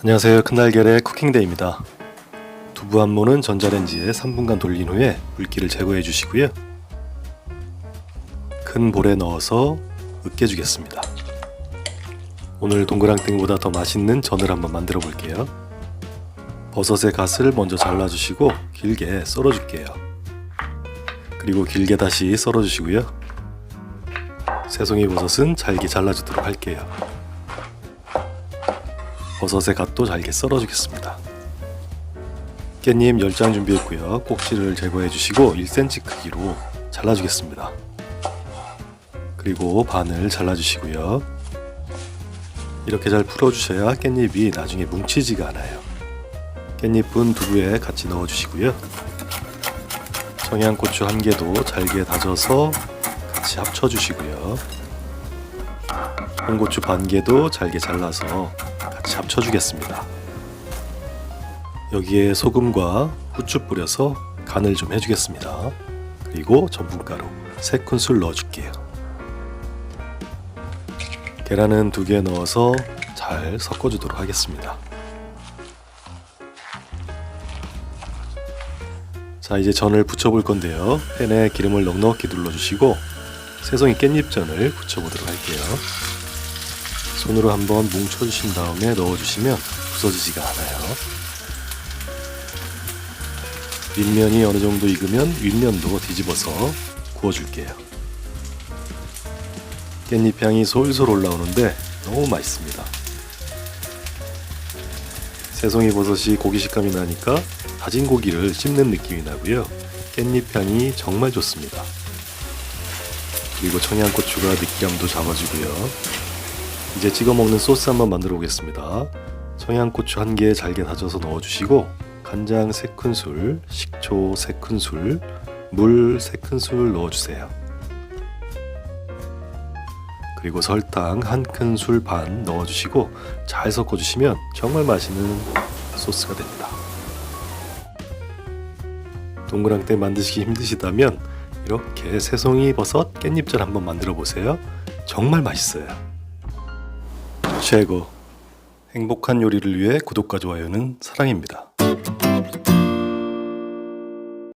안녕하세요. 큰날결의 쿠킹데이입니다. 두부 한 모는 전자레인지에 3분간 돌린 후에 물기를 제거해 주시고요. 큰 볼에 넣어서 으깨주겠습니다. 오늘 동그랑땡보다 더 맛있는 전을 한번 만들어 볼게요. 버섯의 가스를 먼저 잘라주시고 길게 썰어줄게요. 그리고 길게 다시 썰어주시고요. 새송이 버섯은 잘게 잘라주도록 할게요. 버섯의 갓도 잘게 썰어주겠습니다. 깻잎 10장 준비했고요. 꼭지를 제거해 주시고 1cm 크기로 잘라주겠습니다. 그리고 반을 잘라주시고요. 이렇게 잘 풀어주셔야 깻잎이 나중에 뭉치지가 않아요. 깻잎은 두부에 같이 넣어주시고요. 청양고추 한 개도 잘게 다져서 같이 합쳐주시고요. 홍고추 반 개도 잘게 잘라서 같이 합쳐주겠습니다. 여기에 소금과 후추 뿌려서 간을 좀 해주겠습니다. 그리고 전분가루 3큰술 넣어줄게요. 계란은 두 개 넣어서 잘 섞어주도록 하겠습니다. 자 이제 전을 부쳐볼 건데요. 팬에 기름을 넉넉히 둘러주시고 새송이 깻잎전을 부쳐보도록 할게요. 손으로 한번 뭉쳐주신 다음에 넣어주시면 부서지지가 않아요. 윗면이 어느 정도 익으면 윗면도 뒤집어서 구워줄게요. 깻잎 향이 솔솔 올라오는데 너무 맛있습니다. 새송이 버섯이 고기 식감이 나니까 다진 고기를 씹는 느낌이 나고요. 깻잎 향이 정말 좋습니다. 그리고 청양고추가 느끼함도 잡아주고요. 이제 찍어 먹는 소스 한번 만들어 보겠습니다. 청양고추 한 개 잘게 다져서 넣어주시고 간장 3큰술, 식초 3큰술, 물 3큰술 넣어주세요. 그리고 설탕 한 큰술 반 넣어주시고 잘 섞어주시면 정말 맛있는 소스가 됩니다. 동그랑땡 만드시기 힘드시다면 이렇게 새송이 버섯 깻잎전 한번 만들어 보세요. 정말 맛있어요. 최고. 행복한 요리를 위해 구독과 좋아요는 사랑입니다.